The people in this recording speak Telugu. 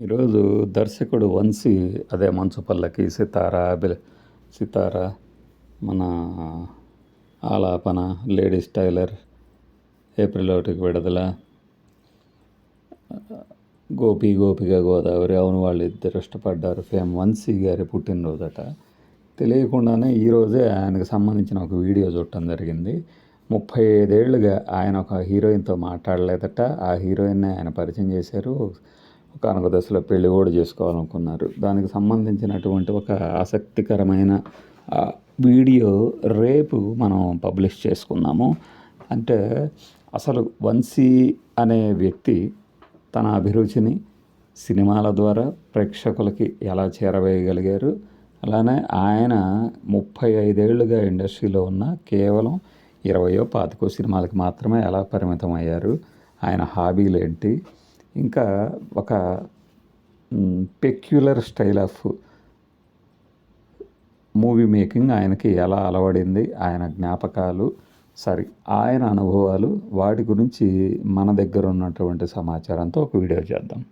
ఈరోజు దర్శకుడు వంశీ అదే మంచు పల్లకి సితార బిల్ సితార మన ఆలాపన లేడీస్ టైలర్ ఏప్రిల్ ఒకటికి విడుదల. గోపి గోపిక గోదావరి అవును వాళ్ళు ఇద్దరు ఇష్టపడ్డారు. ఫేమ్ వంశీ గారి పుట్టినరోజట. తెలియకుండానే ఈరోజే ఆయనకు సంబంధించిన ఒక వీడియో చూడటం జరిగింది. ముప్పై ఐదేళ్ళుగా ఆయన ఒక హీరోయిన్తో మాట్లాడలేదట. ఆ హీరోయిన్నే ఆయన పరిచయం చేశారు. ఒకనొక దశలో పెళ్ళి కూడా చేసుకోవాలనుకున్నారు. దానికి సంబంధించినటువంటి ఒక ఆసక్తికరమైన వీడియో రేపు మనం పబ్లిష్ చేసుకున్నాము అంటే అసలు వంశీ అనే వ్యక్తి తన అభిరుచిని సినిమాల ద్వారా ప్రేక్షకులకి ఎలా చేరవేయగలిగారు? అలానే ఆయన ముప్పై ఐదేళ్ళుగా ఇండస్ట్రీలో ఉన్న కేవలం ఇరవయో పాతికో సినిమాలకు మాత్రమే ఎలా పరిమితం అయ్యారు ఆయన హాబీలు ఏంటి ఇంకా ఒక peculiar style of movie making ఆయనకి ఎలా అలవడింది ఆయన జ్ఞాపకాలు సారీ ఆయన అనుభవాలు వాటి గురించి మన దగ్గర ఉన్నటువంటి సమాచారంతో ఒక వీడియో చేద్దాం.